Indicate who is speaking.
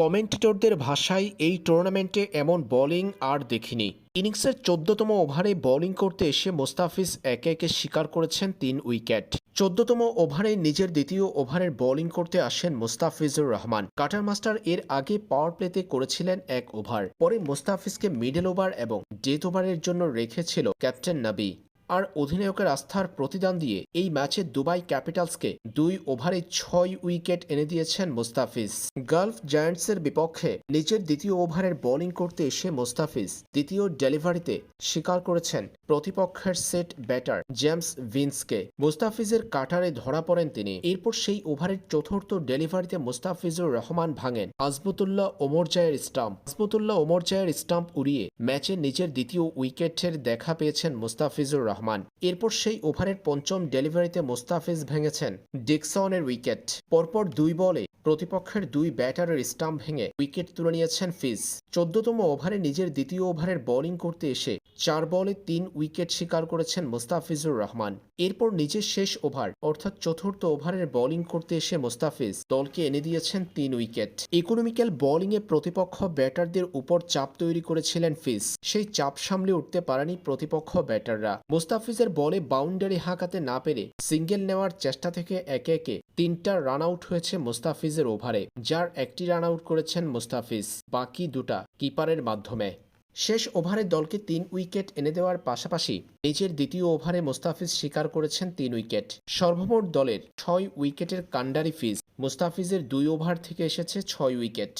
Speaker 1: কমেন্টেটরদের ভাষায় এই টুর্নামেন্টে এমন বোলিং আর দেখিনি। ইনিংসের চোদ্দতম ওভারে বোলিং করতে এসে মোস্তাফিজ একে একে শিকার করেছেন তিন উইকেট। চোদ্দতম ওভারে নিজের দ্বিতীয় ওভারের বোলিং করতে আসেন মোস্তাফিজুর রহমান। কাটার মাস্টার এর আগে পাওয়ার প্লেতে করেছিলেন এক ওভার। পরে মোস্তাফিজকে মিডল ওভার এবং ডেথ ওভারের জন্য রেখেছিল ক্যাপ্টেন নাবি। আর অধিনায়কের আস্থার প্রতিদান দিয়ে এই ম্যাচে দুবাই ক্যাপিটালসকে দুই ওভারে ছয় উইকেট এনে দিয়েছেন মোস্তাফিজ। গালফ জায়ান্টসের বিপক্ষে নিজের দ্বিতীয় ওভারের বোলিং করতে এসে মোস্তাফিজ দ্বিতীয় ডেলিভারিতে স্বীকার করেছেন প্রতিপক্ষের সেট ব্যাটার জেমস ভিন্সকে। মোস্তাফিজের কাটারে ধরা পড়েন তিনি। এরপর সেই ওভারের চতুর্থ ডেলিভারিতে মোস্তাফিজুর রহমান ভাঙেন। আজমতুল্লাহ ওমরজায়ের স্টাম্প। আজমতুল্লাহ ওমরজায়ের স্টাম্প উড়িয়ে ম্যাচে নিজের দ্বিতীয় উইকেটের দেখা পেয়েছেন মুস্তাফিজুর মোস্তাফিজুর রহমান। এরপর সেই ওভারের পঞ্চম ডেলিভারিতে মোস্তাফিজ ভেঙেছেন ডিকসনের উইকেট। পরপর দুই বলে প্রতিপক্ষের দুই ব্যাটারের স্টাম্প ভেঙে উইকেট তুলে নিয়েছেন ফিজ। চোদ্দতম ওভারে নিজের দ্বিতীয় ওভারের বোলিং করতে এসে চার বলে তিন উইকেট শিকার করেছেন মোস্তাফিজুর রহমান। এরপর নিজের শেষ ওভার, অর্থাৎ চতুর্থ ওভারের বোলিং করতে এসে মোস্তাফিজ দলকে এনে দিয়েছেন তিন উইকেট। ইকোনমিক্যাল বোলিংয়ে প্রতিপক্ষ ব্যাটারদের উপর চাপ তৈরি করেছিলেন ফিজ। সেই চাপ সামলে উঠতে পারেনি প্রতিপক্ষ ব্যাটাররা। মোস্তাফিজের বলে বাউন্ডারি হাঁকাতে না পেরে সিঙ্গেল নেওয়ার চেষ্টা থেকে একে একে তিনটা রান আউট হয়েছে মোস্তাফিজের ওভারে, যার একটি রান আউট করেছেন মোস্তাফিজ, বাকি দুটা কিপারের মাধ্যমে। শেষ ওভারে দলকে তিন উইকেট এনে দেওয়ার পাশাপাশি নিজের দ্বিতীয় ওভারে মোস্তাফিজ স্বীকার করেছেন তিন উইকেট। সর্বমোট দলের ছয় উইকেটের কান্ডারি ফিজ মোস্তাফিজের দুই ওভার থেকে এসেছে ছয় উইকেট।